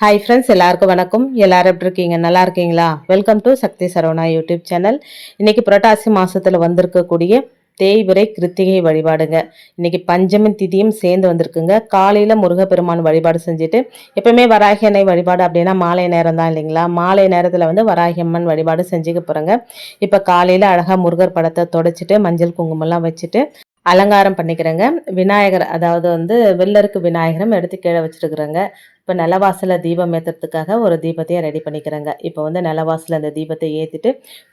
Hi friends எல்லாருக்கும் வணக்கம். எல்லாரும் எப்படி இருக்கீங்க? நல்லா இருக்கீங்களா? Welcome to Sakthi Saravana YouTube channel இன்றைக்கி புரட்டாசி மாதத்தில் வந்திருக்கக்கூடிய தேய்விரை கிருத்திகை வழிபாடுங்க. இன்னைக்கு பஞ்சமி திதியும் சேர்ந்து வந்திருக்குங்க. காலையில் முருகப்பெருமான் வழிபாடு செஞ்சுட்டு எப்பவுமே வராகி அன்னை வழிபாடு அப்படின்னா மாலை நேரம் தான் இல்லைங்களா? மாலை நேரத்தில் வந்து வராகி அம்மன் வழிபாடு செஞ்சுக்க போறேங்க. இப்போ காலையில் அழகாக முருகர் படத்தை தொடச்சிட்டு மஞ்சள் குங்குமம்லாம் வச்சுட்டு அலங்காரம் பண்ணிக்கிறேங்க. விநாயகர் அதாவது வந்து வெள்ளருக்கு விநாயகரம் எடுத்து கீழே வச்சுருக்குறேங்க. இப்போ நிலவாசலில் தீபம் ஏற்றுறதுக்காக ஒரு தீபத்தையும் ரெடி பண்ணிக்கிறேங்க. இப்போ வந்து நிலவாசலில் அந்த தீபத்தை ஏற்றிட்டு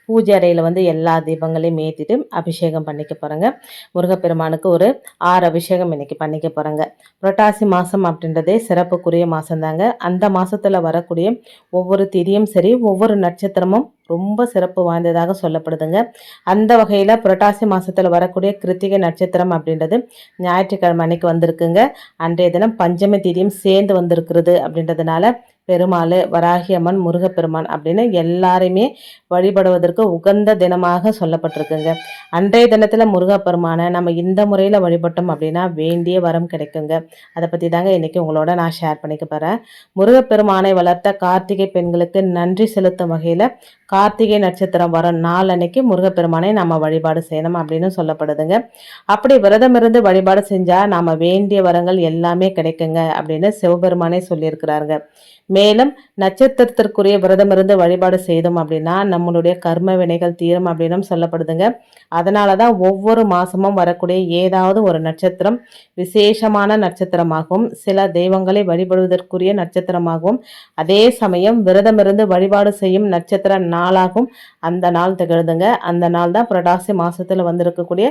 பூஜை அறையில் வந்து எல்லா தீபங்களையும் ஏற்றிட்டு அபிஷேகம் பண்ணிக்க போகிறேங்க முருகப்பெருமானுக்கு ஒரு ஆறு அபிஷேகம் இன்னைக்கு பண்ணிக்க போகிறேங்க புரட்டாசி மாதம் அப்படின்றதே சிறப்புக்குரிய மாதம்தாங்க அந்த மாதத்தில் வரக்கூடிய ஒவ்வொரு திதியும் சரி ஒவ்வொரு நட்சத்திரமும் ரொம்ப சிறப்பு வாய்ந்ததாக சொல்லப்படுதுங்க. அந்த வகையில் புரட்டாசி மாதத்தில் வரக்கூடிய கிருத்திகை நட்சத்திரம் அப்படின்றது ஞாயிற்றுக்கிழமை அன்னைக்கு வந்திருக்குங்க. அன்றைய தினம் பஞ்சமி திதியும் சேர்ந்து வந்திருக்கிறது. அப்படின்றதுனால பெருமாள் வராகி அம்மன் முருகப்பெருமான் அப்படின்னு எல்லாருமே வழிபடுவதற்கு உகந்த தினமாக சொல்லப்பட்டிருக்குங்க. அன்றைய தினத்தில் முருகப்பெருமானை நம்ம இந்த முறையில் வழிபட்டோம் அப்படின்னா வேண்டிய வரம் கிடைக்குங்க. அதை பற்றி தாங்க இன்றைக்கி உங்களோட நான் ஷேர் பண்ணிக்க போகிறேன் முருகப்பெருமானை வளர்த்த கார்த்திகை பெண்களுக்கு நன்றி செலுத்தும் வகையில் கார்த்திகை நட்சத்திரம் வரும் நாள் அன்னைக்கு முருகப்பெருமானை நம்ம வழிபாடு செய்யணும் அப்படின்னு சொல்லப்படுதுங்க. அப்படி விரதம் இருந்து வழிபாடு செஞ்சால் நாம் வேண்டிய வரங்கள் எல்லாமே கிடைக்குங்க அப்படின்னு சிவபெருமானே சொல்லியிருக்கிறாருங்க. மேலும் நட்சத்திரத்திற்குரிய விரதம் இருந்து வழிபாடு செய்தோம் அப்படின்னா நம்மளுடைய கர்ம வினைகள் தீரும் அப்படின்னு சொல்லப்படுதுங்க. அதனால தான் ஒவ்வொரு மாதமும் வரக்கூடிய ஏதாவது ஒரு நட்சத்திரம் விசேஷமான நட்சத்திரமாகவும் சில தெய்வங்களை வழிபடுவதற்குரிய நட்சத்திரமாகவும் அதே சமயம் விரதம் இருந்து வழிபாடு செய்யும் நட்சத்திர நாளாகவும் அந்த நாள் திகழ்துங்க. அந்த நாள் தான் புரட்டாசி மாதத்தில் வந்திருக்கக்கூடிய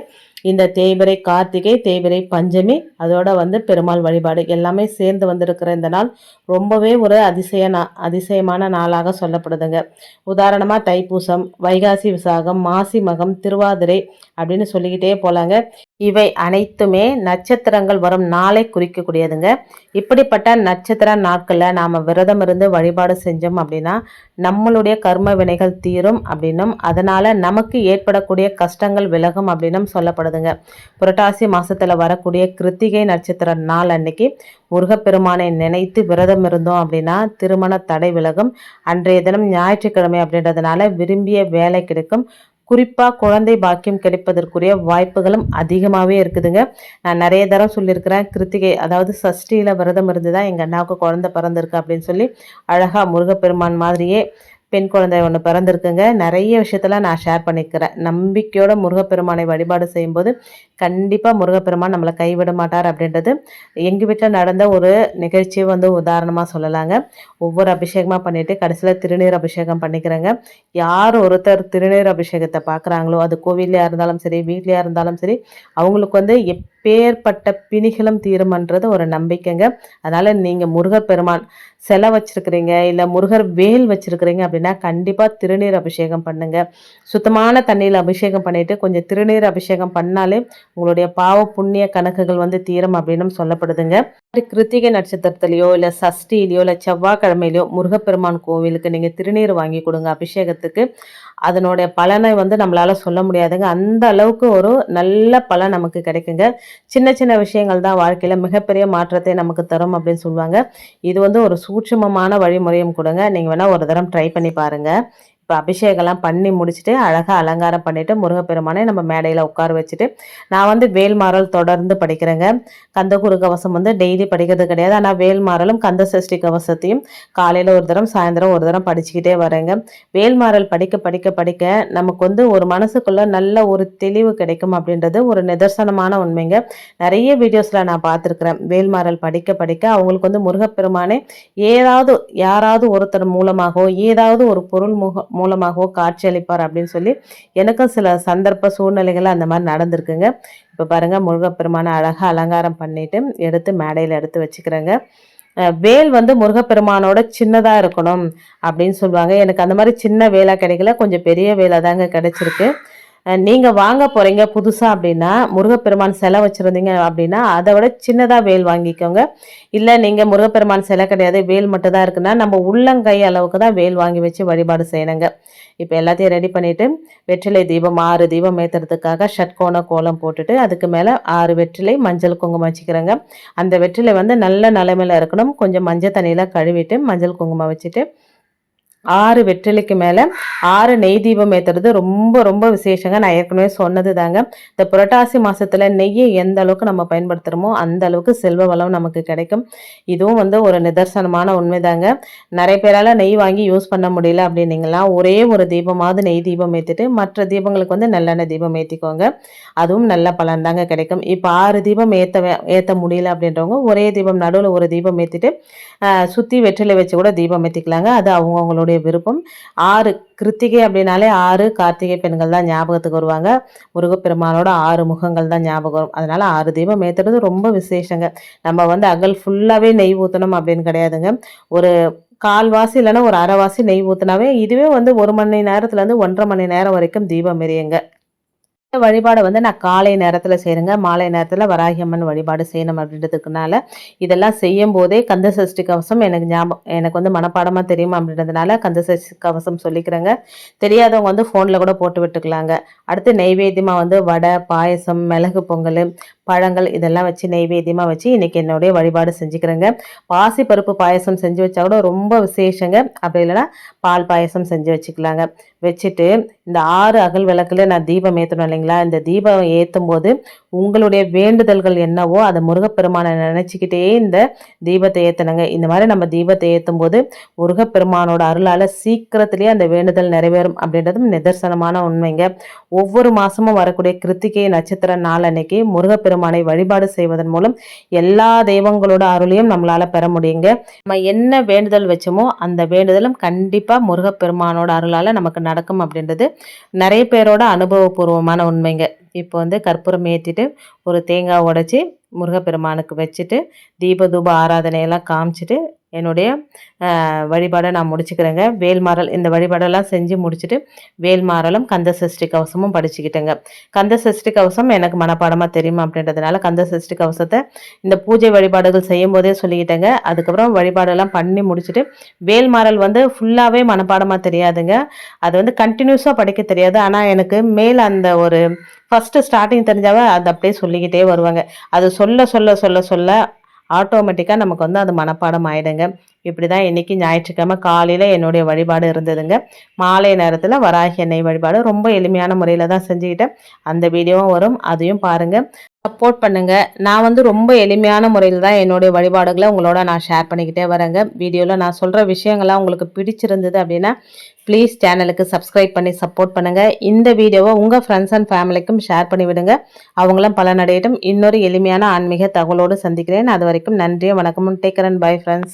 இந்த தேய்பிரை கார்த்திகை தேய்பிரை பஞ்சமி அதோட வந்து பெருமாள் வழிபாடு எல்லாமே சேர்ந்து வந்திருக்கிற இந்த நாள் ரொம்பவே ஒரு அதிசய நா அதிசயமான நாளாக சொல்லப்படுதுங்க. உதாரணமாக தைப்பூசம் வைகாசி விசாகம் மாசி மகம் திருவாதிரை அப்படின்னு சொல்லிக்கிட்டே போகலாங்க இவை அனைத்துமே நட்சத்திரங்கள் வரும் நாளை குறிக்கக்கூடியதுங்க. இப்படிப்பட்ட நட்சத்திர நாட்களில் நாம் விரதம் இருந்து வழிபாடு செஞ்சோம் அப்படின்னா நம்மளுடைய கர்ம வினைகள் தீரும் அப்படின்னும் அதனால் நமக்கு ஏற்படக்கூடிய கஷ்டங்கள் விலகும் அப்படின்னும் சொல்லப்படுதுங்க. புரட்டாசி மாதத்தில் வரக்கூடிய கிருத்திகை நட்சத்திர நாள் அன்னைக்கு முருகப்பெருமானை நினைத்து விரதம் இருந்தோம் அப்படின்னா திருமண தடை விலகும். அன்றைய தினம் ஞாயிற்றுக்கிழமை அப்படின்றதுனால விரும்பிய வேலை கிடைக்கும். குறிப்பாக குழந்தை பாக்கியம் கிடைப்பதற்குரிய வாய்ப்புகளும் அதிகமாகவே இருக்குதுங்க. நான் நிறைய தரம் சொல்லியிருக்கிறேன். கிருத்திகை அதாவது சஷ்டியில் விரதம் இருந்து தான் எங்கள் அண்ணாவுக்கு குழந்தை பிறந்திருக்கு அப்படின்னு சொல்லி அழகாக முருகப்பெருமான் மாதிரியே பெண் குழந்தை ஒன்று பிறந்திருக்குங்க. நிறைய விஷயத்தில் நான் ஷேர் பண்ணிக்கிறேன். நம்பிக்கையோட முருகப்பெருமானை வழிபாடு செய்யும்போது கண்டிப்பாக முருகப்பெருமான் நம்மளை கைவிட மாட்டார் அப்படின்றது எங்கள் வீட்டில் நடந்த ஒரு நிகழ்ச்சியை வந்து உதாரணமாக சொல்லலாங்க. ஒவ்வொரு அபிஷேகமாக பண்ணிவிட்டு கடைசியில் திருநீர் அபிஷேகம் பண்ணிக்கிறேங்க. யார் ஒருத்தர் திருநீர் அபிஷேகத்தை பார்க்குறாங்களோ அது கோவிலையாக இருந்தாலும் சரி வீட்லையாக இருந்தாலும் சரி அவங்களுக்கு வந்து எப் பேர்பட்ட பிணிகளும் தீருமன்றது ஒரு நம்பிக்கைங்க. அதனால் நீங்கள் முருகர் பெருமான் சிலை வச்சுருக்குறீங்க இல்லை முருகர் வேல் வச்சுருக்குறீங்க அப்படின்னா கண்டிப்பாக திருநீர் அபிஷேகம் பண்ணுங்கள் சுத்தமான தண்ணியில் அபிஷேகம் பண்ணிவிட்டு கொஞ்சம் திருநீர் அபிஷேகம் பண்ணாலே உங்களுடைய பாவ புண்ணிய கணக்குகள் வந்து தீரும் அப்படின்னு சொல்லப்படுதுங்க. கிருத்திகை நட்சத்திரத்திலையோ இல்லை சஷ்டியிலையோ இல்லை செவ்வாய்க்கிழமையிலையோ முருகப்பெருமான் கோவிலுக்கு நீங்கள் திருநீர் வாங்கி கொடுங்க அபிஷேகத்துக்கு. அதனுடைய பலனை வந்து நம்மளால் சொல்ல முடியாதுங்க. அந்த அளவுக்கு ஒரு நல்ல பலன் நமக்கு கிடைக்குங்க. சின்ன சின்ன விஷயங்கள் தான் வாழ்க்கையில் மிகப்பெரிய மாற்றத்தை நமக்கு தரும் அப்படின்னு சொல்லுவாங்க. இது வந்து ஒரு சூட்சுமமான வழிமுறையும் கொடுங்க. நீங்கள் வேணால் ஒரு தரம் ட்ரை பண்ணி பாருங்கள் இப்போ அபிஷேகம்லாம் பண்ணி முடிச்சுட்டு அழகாக அலங்காரம் பண்ணிவிட்டு முருகப்பெருமானை நம்ம மேடையில் உட்கார வச்சுட்டு நான் வந்து வேல்மாறல் தொடர்ந்து படிக்கிறேங்க. கந்தகுரு கவசம் வந்து டெய்லி படிக்கிறது கிடையாது. ஆனால் வேல்மாறலும் கந்த சஷ்டி கவசத்தையும் காலையில் ஒரு தரம் சாயந்தரம் ஒரு தரம் படிச்சுக்கிட்டே வரேங்க. வேல்மாறல் படிக்க படிக்க படிக்க நமக்கு வந்து ஒரு மனசுக்குள்ளே நல்ல ஒரு தெளிவு கிடைக்கும் அப்படின்றது ஒரு நிதர்சனமான உண்மைங்க. நிறைய வீடியோஸில் நான் பார்த்துருக்குறேன். வேல்மாறல் படிக்க படிக்க அவங்களுக்கு வந்து முருகப்பெருமானே ஏதாவது யாராவது ஒருத்தர் மூலமாகவோ ஏதாவது ஒரு பொருள் முக மூலமாகவோ காட்சி அளிப்பார் அப்படின்னு சொல்லி எனக்கும் சில சந்தர்ப்ப சூழ்நிலைகள் அந்த மாதிரி நடந்திருக்குங்க. இப்போ பாருங்கள் முருகப்பெருமானை அழகாக அலங்காரம் பண்ணிவிட்டு எடுத்து மேடையில் எடுத்து வச்சுக்கிறேங்க. வேல் வந்து முருகப்பெருமானோட சின்னதாக இருக்கணும் அப்படின்னு சொல்லுவாங்க. எனக்கு அந்த மாதிரி சின்ன வேலை கிடைக்கல. கொஞ்சம் பெரிய வேலை தாங்க கிடச்சிருக்கு. நீங்கள் வாங்க போகிறீங்க புதுசாக அப்படின்னா முருகப்பெருமான் சிலை வச்சுருந்தீங்க அப்படின்னா அதை விட சின்னதாக வேல் வாங்கிக்கோங்க. இல்லை நீங்கள் முருகப்பெருமான் சிலை கிடையாது வேல் மட்டும் தான் இருக்குன்னா நம்ம உள்ளங்கை அளவுக்கு தான் வேல் வாங்கி வச்சு வழிபாடு செய்யணுங்க. இப்போ எல்லாத்தையும் ரெடி பண்ணிவிட்டு வெற்றிலை தீபம் ஆறு தீபம் ஏற்றுறதுக்காக ஷட்கோண கோலம் போட்டுட்டு அதுக்கு மேலே ஆறு வெற்றிலை மஞ்சள் குங்குமம் வச்சுக்கிறேங்க. அந்த வெற்றிலை வந்து நல்ல நிலைமையில் இருக்கணும். கொஞ்சம் மஞ்சள் தண்ணியில் கழுவிட்டு மஞ்சள் குங்குமம் வச்சுட்டு ஆறு வெற்றிலைக்கு மேலே ஆறு நெய் தீபம் ஏற்றுறது ரொம்ப ரொம்ப விசேஷங்க. நான் ஏற்கனவே சொன்னது தாங்க இந்த புரட்டாசி மாதத்தில் நெய்யை எந்த அளவுக்கு நம்ம பயன்படுத்துகிறோமோ அந்த அளவுக்கு செல்வ வளம் நமக்கு கிடைக்கும். இதுவும் வந்து ஒரு நிதர்சனமான உண்மைதாங்க. நிறைய பேரால் நெய் வாங்கி யூஸ் பண்ண முடியல அப்படின்னீங்களா ஒரே ஒரு தீபமாவது நெய் தீபம் ஏற்றிட்டு மற்ற தீபங்களுக்கு வந்து நல்லெண்ணெய் தீபம் ஏற்றிக்கோங்க அதுவும் நல்ல பலன் தாங்க கிடைக்கும். இப்போ ஆறு தீபம் ஏற்ற ஏற்ற முடியல அப்படின்றவங்க ஒரே தீபம் நடுவில் ஒரு தீபம் ஏற்றிட்டு சுற்றி வெற்றிலை வச்சு கூட தீபம் ஏற்றிக்கலாங்க அது அவங்கவுங்களுடைய விருப்பம். ஆறு கிருத்திகை அப்படின்னாலே ஆறு கார்த்திகை பெண்கள் தான் ஞாபகத்துக்கு வருவாங்க. முருகப்பெருமானோட ஆறு முகங்கள் தான் ஞாபகம் வரும். அதனால் ஆறு தீபம் ஏற்றுறது ரொம்ப விசேஷங்க. நம்ம வந்து அகல் ஃபுல்லாகவே நெய் ஊற்றணும் அப்படின்னு கிடையாதுங்க. ஒரு கால்வாசி இல்லைன்னா ஒரு அரைவாசி நெய் ஊற்றினாவே இதுவே வந்து ஒரு மணி நேரத்துலேருந்து ஒன்றரை மணி நேரம் வரைக்கும் தீபம் எரியுங்க. வழிபாடை வந்து நான் காலை நேரத்தில் செய்கிறேங்க மாலை நேரத்தில் வராகியம்மன் வழிபாடு செய்யணும் அப்படின்றதுக்குனால இதெல்லாம் செய்யும் போதே கந்த சஷ்டி கவசம் எனக்கு ஞாபகம் எனக்கு வந்து மனப்பாடமாக தெரியும் அப்படின்றதுனால கந்த சஷ்டி கவசம் சொல்லிக்கிறேங்க. தெரியாதவங்க வந்து ஃபோனில் கூட போட்டு விட்டுக்கலாங்க. அடுத்து நெய்வேத்தியமாக வந்து வடை பாயசம் மிளகு பொங்கல் பழங்கள் இதெல்லாம் வச்சு நெய்வேத்தியமாக வச்சு இன்றைக்கி என்னுடைய வழிபாடு செஞ்சுக்கிறேங்க. பாசி பருப்பு பாயசம் செஞ்சு வச்சா கூட ரொம்ப விசேஷங்க. அப்படி இல்லைன்னா பால் பாயசம் செஞ்சு வச்சுக்கலாங்க. வச்சுட்டு இந்த ஆறு அகல் விளக்கில் நான் தீபம் ஏற்றணும் இல்லைங்களா இந்த தீபம் ஏற்றும் போது உங்களுடைய வேண்டுதல்கள் என்னவோ அதை முருகப்பெருமானை நினச்சிக்கிட்டே இந்த தீபத்தை ஏற்றணுங்க இந்த மாதிரி நம்ம தீபத்தை ஏற்றும் போது முருகப்பெருமானோட அருளால் சீக்கிரத்திலே அந்த வேண்டுதல் நிறைவேறும் அப்படின்றதும் நிதர்சனமான உண்மைங்க. ஒவ்வொரு மாதமும் வரக்கூடிய கிருத்திகை நட்சத்திர நாள் அன்னைக்கு முருகப்பெருமானை வழிபாடு செய்வதன் மூலம் எல்லா தெய்வங்களோட அருளையும் நம்மளால் பெற முடியுங்க. நம்ம என்ன வேண்டுதல் வச்சோமோ அந்த வேண்டுதலும் கண்டிப்பாக முருகப்பெருமானோட அருளால் நமக்கு நடக்கும் அப்படின்றது நிறைய பேரோட அனுபவபூர்வமான உண்மைங்க. இப்போ வந்து கற்பூரம் ஏற்றிட்டு ஒரு தேங்காய் உடச்சி முருகப்பெருமானுக்கு வச்சுட்டு தீப தூப ஆராதனையெல்லாம் காமிச்சிட்டு என்னுடைய வழிபாடை நான் முடிச்சுக்கிறேங்க. வேல்மாறல் இந்த வழிபாடெல்லாம் செஞ்சு முடிச்சுட்டு வேல்மாறலும் கந்த சஷ்டி கவசமும் படிச்சுக்கிட்டேங்க. கந்த சஷ்டி கவசம் எனக்கு மனப்பாடமாக தெரியும் அப்படின்றதுனால கந்த சஷ்டி கவசத்தை இந்த பூஜை வழிபாடுகள் செய்யும் போதே சொல்லிக்கிட்டேங்க. அதுக்கப்புறம் வழிபாடெல்லாம் பண்ணி முடிச்சுட்டு வேல்மாறல் வந்து ஃபுல்லாகவே மனப்பாடமாக தெரியாதுங்க. அது வந்து கண்டினியூஸாக படிக்க தெரியாது. ஆனால் எனக்கு மேல் அந்த ஒரு ஃபஸ்ட்டு ஸ்டார்டிங் தெரிஞ்சாவே அது அப்படியே சொல்லிக்கிட்டே வருவாங்க. அது சொல்ல சொல்ல சொல்ல சொல்ல ஆட்டோமேட்டிக்காக நமக்கு வந்து அது மனப்பாடம் ஆகிடுங்க இப்படி தான் இன்றைக்கி ஞாயிற்றுக்கிழமை காலையில் என்னுடைய வழிபாடு இருந்ததுங்க. மாலை நேரத்தில் வராகி எண்ணெய் வழிபாடு ரொம்ப எளிமையான முறையில் தான் செஞ்சுக்கிட்டேன். அந்த வீடியோவும் வரும் அதையும் பாருங்கள் சப்போர்ட் பண்ணுங்கள் நான் வந்து ரொம்ப எளிமையான முறையில் தான் என்னுடைய வழிபாடுகளை உங்களோட நான் ஷேர் பண்ணிக்கிட்டே வரேங்க. வீடியோவில் நான் சொல்கிற விஷயங்கள்லாம் உங்களுக்கு பிடிச்சிருந்தது அப்படின்னா ப்ளீஸ் சேனலுக்கு சப்ஸ்கிரைப் பண்ணி சப்போர்ட் பண்ணுங்கள் இந்த வீடியோவை உங்கள் ஃப்ரெண்ட்ஸ் அண்ட் ஃபேமிலிக்கும் ஷேர் பண்ணிவிடுங்க அவங்களும் பலனடையட்டும். இன்னொரு எளிமையான ஆன்மீக தகவலோடு சந்திக்கிறேன். அது வரைக்கும் நன்றியும் வணக்கமும் டேக்கரன் பை ஃப்ரெண்ட்ஸ்